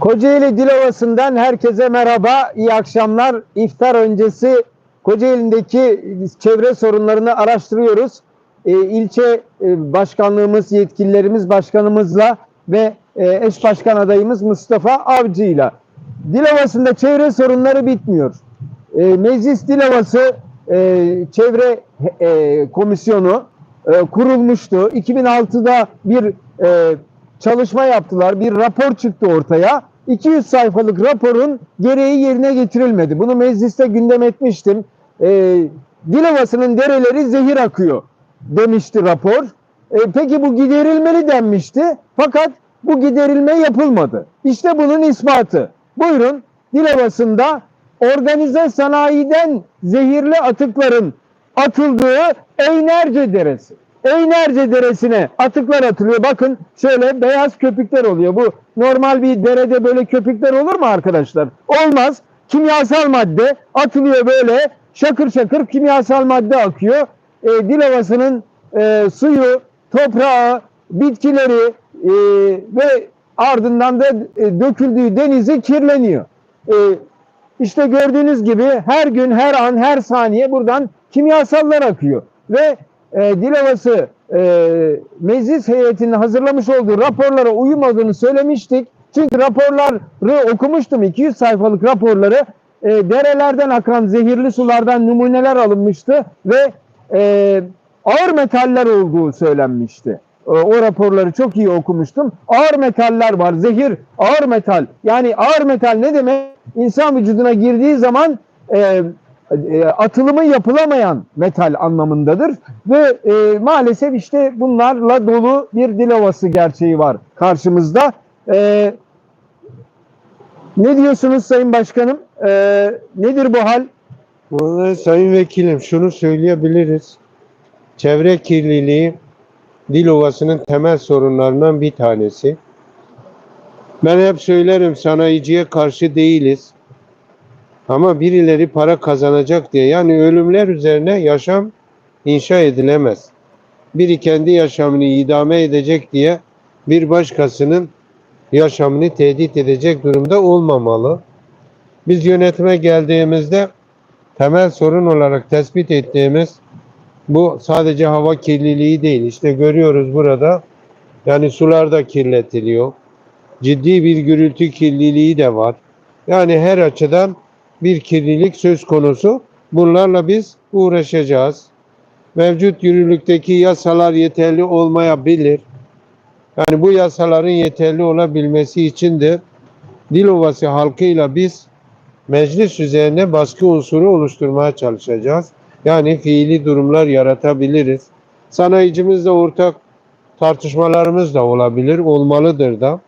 Kocaeli Dilovası'ndan herkese merhaba, iyi akşamlar. İftar öncesi Kocaeli'ndeki çevre sorunlarını araştırıyoruz. Ee, ilçe e, başkanlığımız, yetkililerimiz, başkanımızla ve e, eş başkan adayımız Mustafa Avcı'yla. Dilovası'nda çevre sorunları bitmiyor. E, Meclis Dilovası e, Çevre e, Komisyonu e, kurulmuştu. 2006'da bir e, çalışma yaptılar. Bir rapor çıktı ortaya. 200 sayfalık raporun gereği yerine getirilmedi. Bunu mecliste gündem etmiştim. E, Dilovası'nın dereleri zehir akıyor demişti rapor. E, peki bu giderilmeli denmişti. Fakat bu giderilme yapılmadı. İşte bunun ispatı. Buyurun Dilovası'nda organize sanayiden zehirli atıkların atıldığı Eynerce Deresi. Eynerce Deresi'ne atıklar atılıyor. Bakın şöyle beyaz köpükler oluyor. Bu normal bir derede böyle köpükler olur mu arkadaşlar? Olmaz. Kimyasal madde atılıyor böyle şakır şakır kimyasal madde akıyor. E, Dilovası'nın e, suyu, toprağı, bitkileri e, ve ardından da e, döküldüğü denizi kirleniyor. E, işte gördüğünüz gibi her gün, her an, her saniye buradan kimyasallar akıyor. Ve e, Dilovası e, meclis heyetinin hazırlamış olduğu raporlara uymadığını söylemiştik. Çünkü raporları okumuştum, 200 sayfalık raporları. E, derelerden akan zehirli sulardan numuneler alınmıştı ve e, ağır metaller olduğu söylenmişti. E, o raporları çok iyi okumuştum. Ağır metaller var, zehir, ağır metal. Yani ağır metal ne demek? İnsan vücuduna girdiği zaman e, atılımı yapılamayan metal anlamındadır. Ve e, maalesef işte bunlarla dolu bir dilovası gerçeği var karşımızda. E, ne diyorsunuz Sayın Başkanım? E, nedir bu hal? Vallahi Sayın Vekilim şunu söyleyebiliriz. Çevre kirliliği Dilovası'nın temel sorunlarından bir tanesi. Ben hep söylerim sanayiciye karşı değiliz. Ama birileri para kazanacak diye yani ölümler üzerine yaşam inşa edilemez. Biri kendi yaşamını idame edecek diye bir başkasının yaşamını tehdit edecek durumda olmamalı. Biz yönetime geldiğimizde temel sorun olarak tespit ettiğimiz bu sadece hava kirliliği değil. İşte görüyoruz burada yani sular da kirletiliyor. Ciddi bir gürültü kirliliği de var. Yani her açıdan bir kirlilik söz konusu. Bunlarla biz uğraşacağız. Mevcut yürürlükteki yasalar yeterli olmayabilir. Yani bu yasaların yeterli olabilmesi için de Dilovası halkıyla biz meclis üzerine baskı unsuru oluşturmaya çalışacağız. Yani fiili durumlar yaratabiliriz. Sanayicimizle ortak tartışmalarımız da olabilir, olmalıdır da.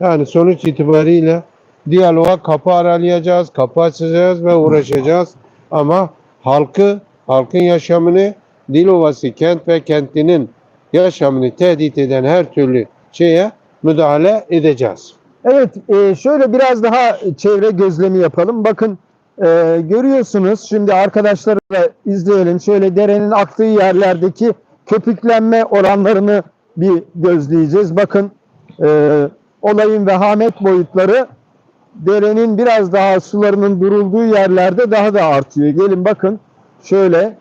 Yani sonuç itibariyle diyaloğa kapı aralayacağız, kapı açacağız ve uğraşacağız. Ama halkı, halkın yaşamını, Dilovası kent ve kentlinin yaşamını tehdit eden her türlü şeye müdahale edeceğiz. Evet, e, şöyle biraz daha çevre gözlemi yapalım. Bakın e, görüyorsunuz, şimdi arkadaşları da izleyelim. Şöyle derenin aktığı yerlerdeki köpüklenme oranlarını bir gözleyeceğiz. Bakın e, olayın vehamet boyutları derenin biraz daha sularının durulduğu yerlerde daha da artıyor. Gelin bakın şöyle.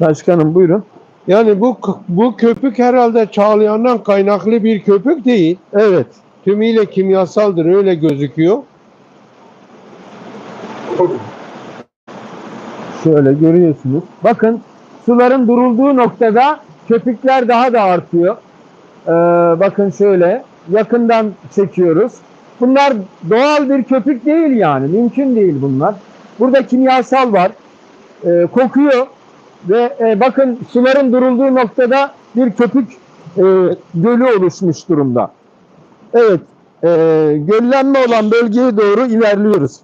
Başkanım buyurun. Yani bu bu köpük herhalde Çağlayan'dan kaynaklı bir köpük değil. Evet. Tümüyle kimyasaldır öyle gözüküyor. Şöyle görüyorsunuz. Bakın suların durulduğu noktada köpükler daha da artıyor. Ee, bakın şöyle yakından çekiyoruz. Bunlar doğal bir köpük değil yani. Mümkün değil bunlar. Burada kimyasal var. Ee, kokuyor. Ve e, bakın suların durulduğu noktada bir köpük e, gölü oluşmuş durumda. Evet. E, göllenme olan bölgeye doğru ilerliyoruz.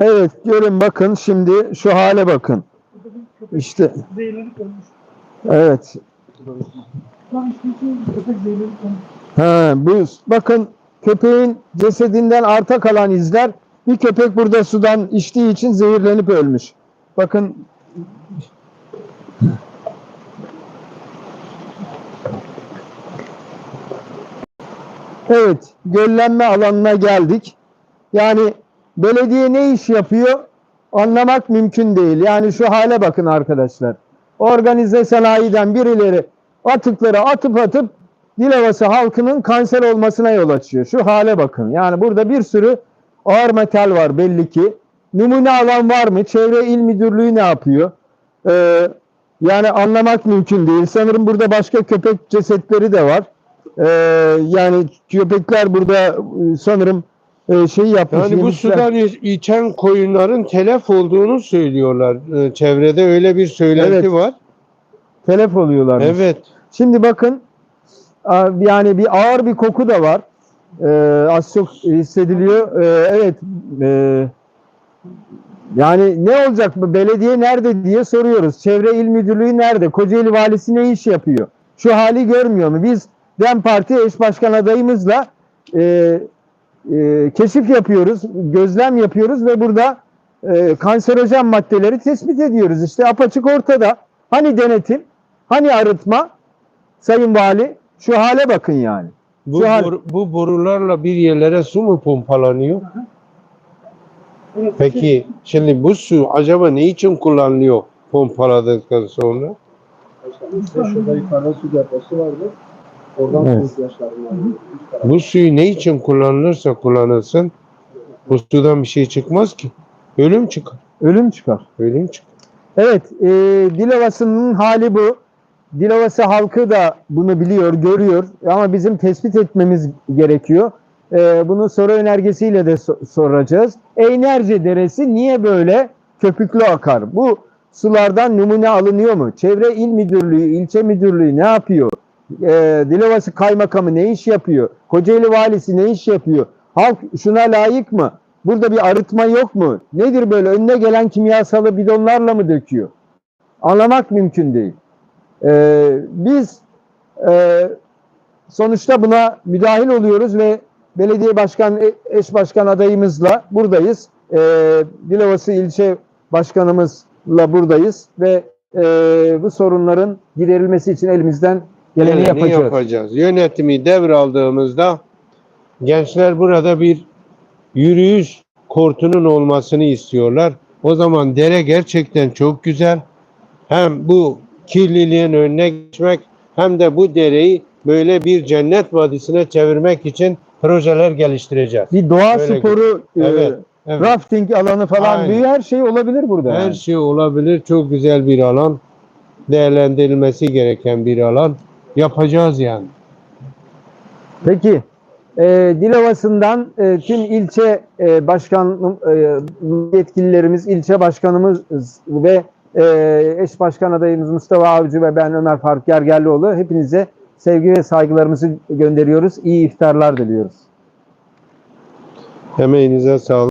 Evet görün bakın şimdi şu hale bakın. İşte. Zehirlenip ölmüş. Evet. Lan köpek zehirlenip ölmüş. He, bu, bakın köpeğin cesedinden arta kalan izler bir köpek burada sudan içtiği için zehirlenip ölmüş. Bakın Evet, göllenme alanına geldik. Yani belediye ne iş yapıyor? Anlamak mümkün değil. Yani şu hale bakın arkadaşlar. Organize sanayiden birileri atıkları atıp atıp Dilovası halkının kanser olmasına yol açıyor. Şu hale bakın. Yani burada bir sürü ağır metal var belli ki. Numune alan var mı? Çevre İl Müdürlüğü ne yapıyor? Ee, yani anlamak mümkün değil. Sanırım burada başka köpek cesetleri de var. Ee, yani köpekler burada e, sanırım e, şey yapmış. Yani bu yemişler. sudan iç- içen koyunların telef olduğunu söylüyorlar. Ee, Çevrede öyle bir söylenti Evet. var. telef oluyorlar. Evet. Şimdi bakın yani bir ağır bir koku da var. Ee, az çok hissediliyor. Ee, evet. ee, yani ne olacak bu belediye nerede diye soruyoruz. Çevre İl Müdürlüğü nerede? Kocaeli Valisi ne iş yapıyor? Şu hali görmüyor mu? Biz DEM Parti eş başkan adayımızla e, e, keşif yapıyoruz, gözlem yapıyoruz ve burada e, kanserojen maddeleri tespit ediyoruz. İşte apaçık ortada. Hani denetim, hani arıtma, Sayın Vali şu hale bakın yani. Bu, Şu hal- boru- bu borularla bir yerlere su mu pompalanıyor? Peki şimdi bu su acaba ne için kullanılıyor pompaladıktan sonra? İşte şurada yukarıda su deposu vardı. Oradan Evet. tarafta. Bu suyu ne için kullanılırsa kullanılsın bu sudan bir şey çıkmaz ki. Ölüm çıkar. Ölüm çıkar. Ölüm çıkar. Evet, e, Dilovası'nın hali bu. Dilovası halkı da bunu biliyor, görüyor ama bizim tespit etmemiz gerekiyor. E, bunu soru önergesiyle de so- soracağız. Eynerce Deresi niye böyle köpüklü akar? Bu sulardan numune alınıyor mu? Çevre İl Müdürlüğü, ilçe müdürlüğü ne yapıyor? E, Dilovası Kaymakamı ne iş yapıyor? Kocaeli Valisi ne iş yapıyor? Halk şuna layık mı? Burada bir arıtma yok mu? Nedir böyle? Önüne gelen kimyasalı bidonlarla mı döküyor? Anlamak mümkün değil. Ee, biz e, sonuçta buna müdahil oluyoruz ve belediye başkan, e- eş başkan adayımızla buradayız. Ee, Dilovası ilçe başkanımızla buradayız ve e, bu sorunların giderilmesi için elimizden geleni yapacağız. yapacağız. Yönetimi devraldığımızda gençler burada bir yürüyüş kortunun olmasını istiyorlar. O zaman dere gerçekten çok güzel. Hem bu kirliliğin önüne geçmek hem de bu dereyi böyle bir cennet vadisine çevirmek için projeler geliştireceğiz. Bir doğa Öyle sporu, e, Evet, evet. rafting alanı falan Aynen. büyü her şey olabilir burada. Her yani. şey olabilir. Çok güzel bir alan. Değerlendirilmesi gereken bir alan. Yapacağız yani. Peki. E, Dilovası'ndan e, tüm ilçe e, başkan e, yetkililerimiz, ilçe başkanımız ve e, eş başkan adayımız Mustafa Avcı ve ben Ömer Faruk Gergerlioğlu hepinize sevgi ve saygılarımızı gönderiyoruz. İyi iftarlar diliyoruz. Emeğinize sağlık.